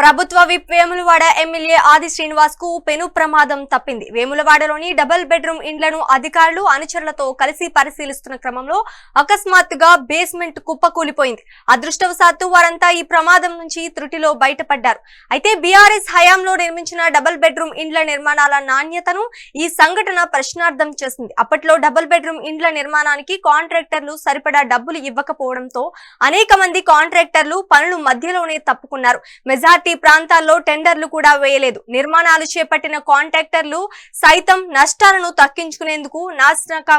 ప్రభుత్వ whip Vemulawada MLA ఆది శ్రీనివాస్కు పెను ప్రమాదం తప్పింది. వేములవాడలోని డబుల్ బెడ్రూమ్ ఇండ్లను అధికారులు అనుచరులతో కలిసి పరిశీలిస్తున్న క్రమంలో అకస్మాత్తుగా బేస్మెంట్ కుప్పకూలిపోయింది అదృష్టవశాత్తు వారంతా ఈ ప్రమాదం నుంచి త్రుటిలో బయటపడ్డారు. అయితే బీఆర్ఎస్ హయాంలో నిర్మించిన డబుల్ బెడ్రూమ్ ఇండ్ల నిర్మాణాల నాణ్యతను ఈ సంఘటన ప్రశ్నార్థం చేసింది. అప్పట్లో డబుల్ బెడ్రూమ్ ఇండ్ల నిర్మాణానికి కాంట్రాక్టర్లు సరిపడా డబ్బులు ఇవ్వకపోవడంతో అనేక మంది కాంట్రాక్టర్లు పనులు మధ్యలోనే తప్పుకున్నారు. మెజార్టీ ప్రాంతాల్లో టెండర్లు కూడా వేయలేదు. నిర్మాణాలు చేపట్టిన కాంట్రాక్టర్లు సైతం నష్టాలను తక్కించుకునేందుకు నాశనక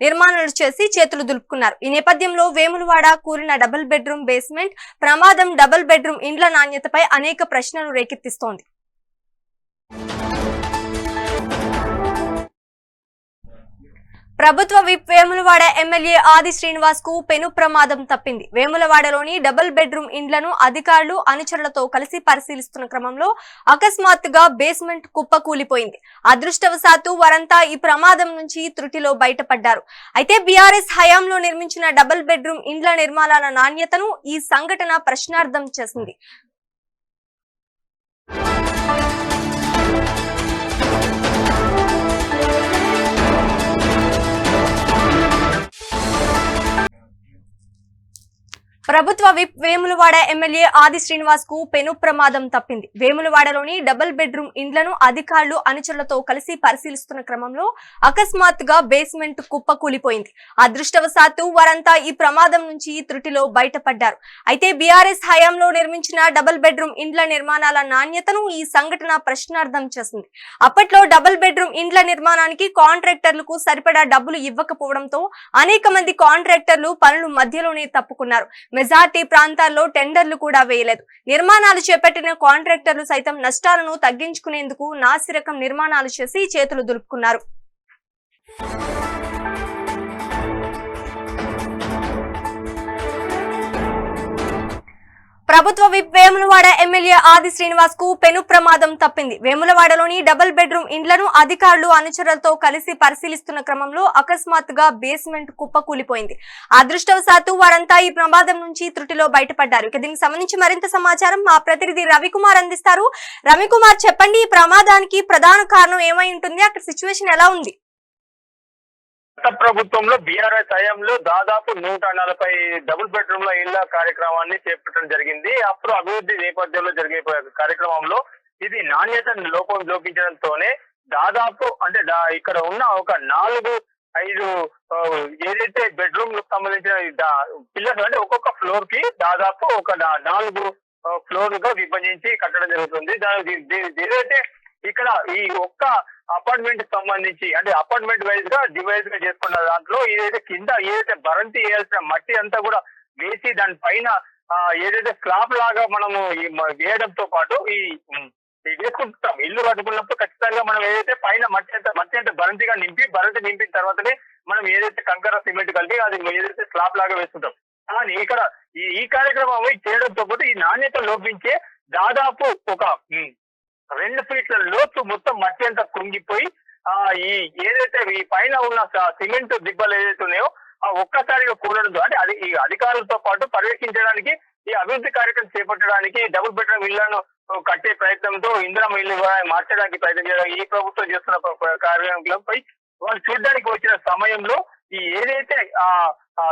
నిర్మాణాలు చేసి చేతులు దులుపుకున్నారు. ఈ నేపథ్యంలో వేములవాడ కూరిన డబుల్ బెడ్రూమ్ బేస్మెంట్ ప్రమాదం డబుల్ బెడ్రూమ్ ఇండ్ల నాణ్యతపై అనేక ప్రశ్నలు రేకెత్తిస్తోంది. ప్రభుత్వ విప్ వేములవాడ ఎమ్మెల్యే ఆది శ్రీనివాస్కు పెను ప్రమాదం తప్పింది. వేములవాడలోని డబుల్ బెడ్రూమ్ ఇండ్లను అధికారులు అనుచరులతో కలిసి పరిశీలిస్తున్న క్రమంలో అకస్మాత్తుగా బేస్మెంట్ కుప్పకూలిపోయింది అదృష్టవశాత్తు వారంతా ఈ ప్రమాదం నుంచి త్రుటిలో బయటపడ్డారు. అయితే బీఆర్ఎస్ హయాంలో నిర్మించిన డబుల్ బెడ్రూమ్ ఇండ్ల నిర్మాణాల నాణ్యతను ఈ సంఘటన ప్రశ్నార్థం చేసింది. ప్రభుత్వ విప్ వేములవాడ ఎమ్మెల్యే ఆది శ్రీనివాస్కు పెను ప్రమాదం తప్పింది. వేములవాడలోని డబుల్ బెడ్రూమ్ ఇండ్లను అధికారులు అనుచరులతో కలిసి పరిశీలిస్తున్న క్రమంలో అకస్మాత్తుగా బేస్మెంట్ కుప్ప కూలిపోయింది. అదృష్టవశాత్తు వారంతా ఈ ప్రమాదం నుంచి త్రుటిలో బయటపడ్డారు. అయితే బీఆర్ఎస్ హయాంలో నిర్మించిన డబుల్ బెడ్రూమ్ ఇండ్ల నిర్మాణాల నాణ్యతను ఈ సంఘటన ప్రశ్నార్థం చేసింది. అప్పట్లో డబుల్ బెడ్రూమ్ ఇండ్ల నిర్మాణానికి కాంట్రాక్టర్లకు సరిపడా డబ్బులు ఇవ్వకపోవడంతో అనేక మంది కాంట్రాక్టర్లు పనులు మధ్యలోనే తప్పుకున్నారు. మెజార్టీ ప్రాంతాల్లో టెండర్లు కూడా వేయలేదు. నిర్మాణాలు చేపట్టిన కాంట్రాక్టర్లు సైతం నష్టాలను తగ్గించుకునేందుకు నాసిరకం నిర్మాణాలు చేసి చేతులు దులుపుకున్నారు. ప్రభుత్వ విప్ వేములవాడ ఎమ్మెల్యే ఆది శ్రీనివాస్కు పెను ప్రమాదం తప్పింది. వేములవాడలోని డబుల్ బెడ్రూమ్ ఇండ్లను అధికారులు అనుచరులతో కలిసి పరిశీలిస్తున్న క్రమంలో అకస్మాత్తుగా బేస్మెంట్ కుప్పకూలిపోయింది అదృష్టవశాత్తు వారంతా ఈ ప్రమాదం నుంచి త్రుటిలో బయటపడ్డారు. ఇక దీనికి సంబంధించి మరింత సమాచారం మా ప్రతినిధి రవికుమార్ అందిస్తారు. రవికుమార్ చెప్పండి ఈ ప్రమాదానికి ప్రధాన కారణం ఏమై ఉంటుంది? అక్కడ సిచ్యువేషన్ ఎలా ఉంది? గత ప్రభుత్వంలో బీఆర్ఎస్ హయాంలో దాదాపు నూట నలభై డబుల్ బెడ్రూమ్ ల ఇళ్ళ కార్యక్రమాన్ని చేపట్టడం జరిగింది. అప్పుడు అభివృద్ధి నేపథ్యంలో జరిగే కార్యక్రమంలో ఇది నాణ్యత లోపం లోపించడంతోనే దాదాపు అంటే ఇక్కడ ఉన్న ఒక నాలుగు ఐదు ఏదైతే బెడ్రూమ్ సంబంధించిన పిల్లర్స్ అంటే ఒక్కొక్క ఫ్లోర్కి దాదాపు ఒక నాలుగు ఫ్లోర్గా విభజించి కట్టడం జరుగుతుంది. దాని ఏదైతే ఇక్కడ ఈ ఒక్క అపార్ట్మెంట్కి సంబంధించి అంటే అపార్ట్మెంట్ వైజ్గా డివైజ్గా చేసుకున్న దాంట్లో ఏదైతే కింద ఏదైతే భరంతి వేయాల్సిన మట్టి అంతా కూడా వేసి దాని పైన ఏదైతే స్లాబ్ లాగా మనము వేయడంతో పాటు ఈ వేసుకుంటాం ఇల్లు కట్టుకున్నప్పుడు ఖచ్చితంగా మనం ఏదైతే పైన మట్టి అంతా మట్టి అంటే భరంతిగా నింపి భరంతి నింపిన తర్వాతనే మనం ఏదైతే కంకర సిమెంట్ కలిపి అది ఏదైతే స్లాబ్ లాగా వేసుకుంటాం. కానీ ఇక్కడ ఈ ఈ కార్యక్రమం చేయడంతో పాటు ఈ నాణ్యత లోపించే దాదాపు ఒక రెండు ఫీట్ల లోతు మొత్తం మట్టి అంతా కుంగిపోయి ఆ ఈ ఏదైతే ఈ పైన ఉన్న సిమెంట్ దిబ్బలు ఏదైతే ఉన్నాయో ఆ ఒక్కసారిగా కూడడంతో అంటే అది ఈ అధికారులతో పాటు పర్యవేక్షించడానికి ఈ అభివృద్ధి కార్యక్రమం చేపట్టడానికి డబుల్ బెడ్రూమ్ ఇళ్ళను కట్టే ప్రయత్నంతో ఇందిరా ఇల్లు మార్చడానికి ప్రయత్నం చేయడం ఈ ప్రభుత్వం చేస్తున్న కార్యక్రమంపై వాళ్ళు చూడడానికి వచ్చిన సమయంలో ఈ ఏదైతే ఆ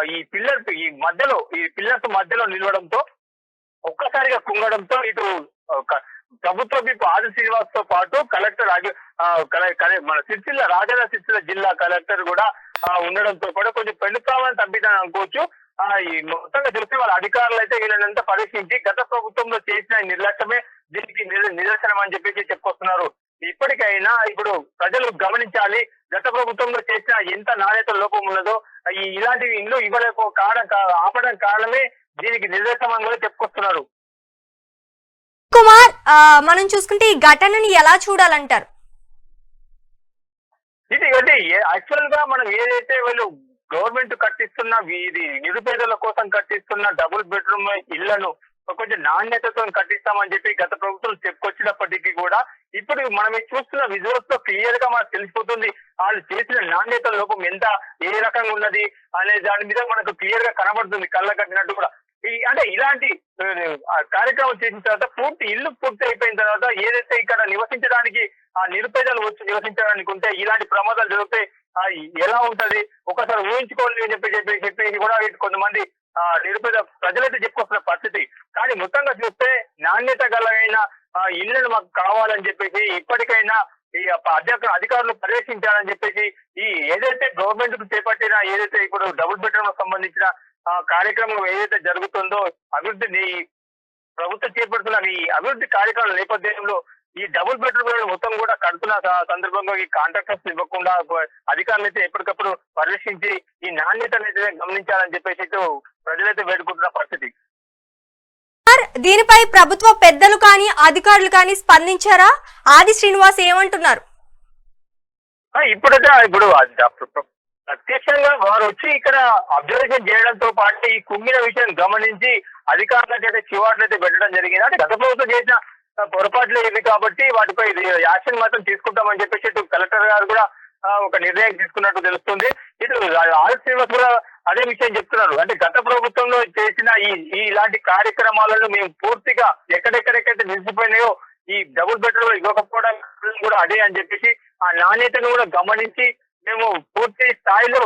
ఈ పిల్లర్స్ ఈ మధ్యలో ఈ పిల్లర్స్ మధ్యలో నిలవడంతో ఒక్కసారిగా కుంగడంతో ఇటు ప్రభుత్వ విప్ ఆది శ్రీనివాస్తో పాటు కలెక్టర్ మన సిరిసిల్ల రాజన్న సిరిసిల్ల జిల్లా కలెక్టర్ కూడా ఉండడంతో కూడా కొంచెం పెండుతామని ప్రాబ్లం తప్పిదని అనుకోవచ్చు. ఈ మొత్తంగా తెలిసి వాళ్ళ అధికారులు అయితే వీళ్ళనంతా పరీక్షించి గత ప్రభుత్వంలో చేసిన నిర్లక్ష్యమే దీనికి నిదర్శనం అని చెప్పేసి చెప్పుకొస్తున్నారు. ఇప్పటికైనా ఇప్పుడు ప్రజలు గమనించాలి గత ప్రభుత్వంలో చేసిన ఎంత నాణ్యత లోపం ఉన్నదో ఈ ఇలాంటివి ఇల్లు ఇవ్వలేక కారణం ఆపడం కారణమే దీనికి నిదర్శనం కూడా చెప్పుకొస్తున్నారు. కుమార్ మనం చూసుకుంటే ఈ ఘటనని ఎలా చూడాలంటారు? ఇది అంటే యాక్చువల్గా మనం ఏదైతే వీళ్ళు గవర్నమెంట్ కట్టిస్తున్న ఇది నిరుపేదల కోసం కట్టిస్తున్న డబుల్ బెడ్రూమ్ ఇళ్ళను కొంచెం నాణ్యతతో కట్టిస్తామని చెప్పి గత ప్రభుత్వం చెప్పుకొచ్చినప్పటికీ కూడా ఇప్పుడు మనం చూస్తున్న విజువల్స్లో క్లియర్గా మనకు తెలిసిపోతుంది వాళ్ళు చేసిన నాణ్యత లోపం ఎంత ఏ రకంగా ఉన్నది అనే దాని మీద మనకు క్లియర్గా కనబడుతుంది కళ్ళ కట్టినట్టు కూడా. అంటే ఇలాంటి కార్యక్రమం చేసిన తర్వాత పూర్తి ఇల్లు పూర్తి అయిపోయిన తర్వాత ఏదైతే ఇక్కడ నివసించడానికి ఆ నిరుపేదలు వచ్చి నివసించడానికి ఉంటే ఇలాంటి ప్రమాదాలు జరిగితే ఎలా ఉంటది? ఒకసారి ఊహించుకోండి అని చెప్పి చెప్పి చెప్పేసి కూడా కొంతమంది ఆ, నిరుపేద ప్రజలైతే చెప్పుకొస్తున్న పరిస్థితి. కానీ మొత్తంగా చూస్తే నాణ్యత గలైన ఆ, ఇళ్ళను మాకు కావాలని చెప్పేసి ఇప్పటికైనా ఈ అధ్యక్ష అధికారులు పర్యవేక్షించాలని చెప్పేసి ఈ ఏదైతే గవర్నమెంట్కు చేపట్టిన ఏదైతే ఇప్పుడు డబుల్ బెడ్రూమ్ సంబంధించిన ఆ, కార్యక్రమం ఏదైతే జరుగుతుందో అభివృద్ధి ప్రభుత్వం చేపడుతున్న ఈ అభివృద్ధి కార్యక్రమాల నేపథ్యంలో ఈ డబుల్ బెడ్రూమ్ మొత్తం కూడా కడుతున్న స- సందర్భంగా ఈ కాంట్రాక్టర్స్ ఇవ్వకుండా అధికారులు అయితే ఎప్పటికప్పుడు పర్యవేక్షించి ఈ నాణ్యతను అయితే గమనించాలని చెప్పేసి ప్రజలైతే వేడుకుంటున్న పరిస్థితి. దీనిపై ప్రభుత్వ పెద్దలు కానీ అధికారులు కానీ స్పందించారా? ఆది శ్రీనివాస్ ఏమంటున్నారు? ఇప్పుడైతే ఇప్పుడు ప్రత్యక్షంగా వారు వచ్చి ఇక్కడ అబ్జర్వేషన్ చేయడంతో పాటు ఈ కుంగిన విషయం గమనించి అధికారులకు అయితే చివాట్లు అయితే పెట్టడం జరిగింది. అంటే గత ప్రభుత్వం చేసిన పొరపాట్లు ఇవి కాబట్టి వాటిపై ఇది యాక్షన్ మాత్రం తీసుకుంటామని చెప్పేసి ఇటు కలెక్టర్ గారు కూడా ఒక నిర్ణయం తీసుకున్నట్టు తెలుస్తుంది. ఇటు ఆర్ శ్రీనివాస్ కూడా అదే విషయం చెప్తున్నారు. అంటే గత ప్రభుత్వంలో చేసిన ఈ ఈ ఇలాంటి కార్యక్రమాలను మేము పూర్తిగా ఎక్కడెక్కడెక్కడైతే నిలిచిపోయినాయో ఈ డబుల్ బెడ్రూమ్ ఇవ్వకపోవడం కూడా అదే అని చెప్పేసి ఆ నాణ్యతను కూడా గమనించి మేము పూర్తి స్థాయిలో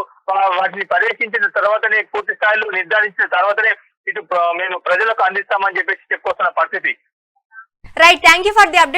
వాటిని పర్యవేక్షించిన తర్వాతనే పూర్తి స్థాయిలో నిర్ధారించిన తర్వాతనే ఇటు మేము ప్రజలకు అందిస్తామని చెప్పేసి చెప్పుకొస్తున్న పరిస్థితి. Right thank you for the update